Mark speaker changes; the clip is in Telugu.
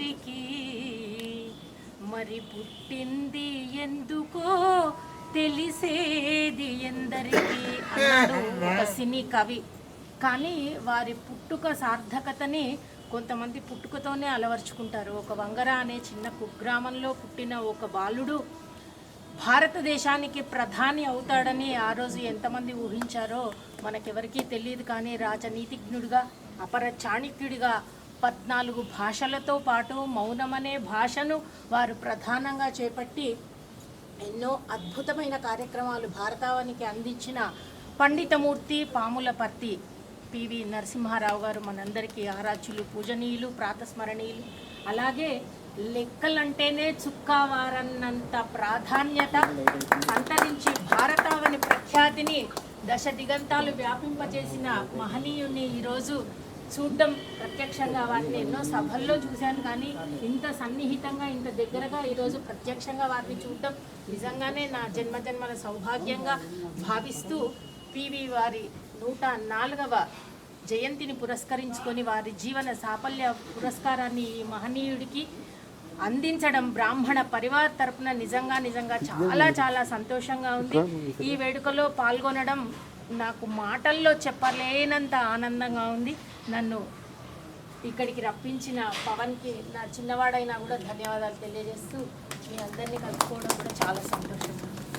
Speaker 1: ఊరికి మరి పుట్టింది ఎందుకో తెలిసేది ఎందరికీ అన్నాడు ఒక సినీ కవి. కానీ వారి పుట్టుక సార్థకతని కొంతమంది పుట్టుకతోనే అలవర్చుకుంటారు. ఒక వంగర అనే చిన్న కుగ్రామంలో పుట్టిన ఒక బాలుడు భారతదేశానికి ప్రధాని అవుతాడని ఆ రోజు ఎంతమంది ఊహించారో మనకెవరికీ తెలియదు కానీ రాజనీతిజ్ఞుడిగా అపర చాణిక్యుడిగా పద్నాలుగు భాషలతో పాటు మౌనమనే భాషను వారు ప్రధానంగా చేపట్టి ఎన్నో అద్భుతమైన కార్యక్రమాలు భారతావానికి అందించిన పండితమూర్తి పాములపర్తి పివి నరసింహారావు గారు మనందరికీ ఆరాధ్యులు పూజనీయులు ప్రాతస్మరణీయులు. అలాగే లెక్కలంటేనే చుక్కావారన్నంత ప్రాధాన్యత అంతరించి భారతావని ప్రఖ్యాతిని దశ దిగంతాలు వ్యాపింపజేసిన మహనీయుని ఈరోజు చూడడం ప్రత్యక్షంగా వారిని ఎన్నో సభల్లో చూశాను కానీ ఇంత సన్నిహితంగా ఇంత దగ్గరగా ఈరోజు ప్రత్యక్షంగా వారిని చూడడం నిజంగానే నా జన్మజన్మల సౌభాగ్యంగా భావిస్తూ పివి వారి నూట నాలుగవ జయంతిని పురస్కరించుకొని వారి జీవన సాఫల్య పురస్కారాన్ని ఈ మహనీయుడికి అందించడం బ్రాహ్మణ పరివార్ తరపున నిజంగా నిజంగా చాలా చాలా సంతోషంగా ఉంది. ఈ వేడుకలో పాల్గొనడం నాకు మాటల్లో చెప్పలేనంత ఆనందంగా ఉంది. నన్ను ఇక్కడికి రప్పించిన పవన్కి నా చిన్నవాడైనా కూడా ధన్యవాదాలు తెలియజేస్తూ మీ అందరినీ కలుపుకోవడం కూడా చాలా సంతోషంగా ఉంది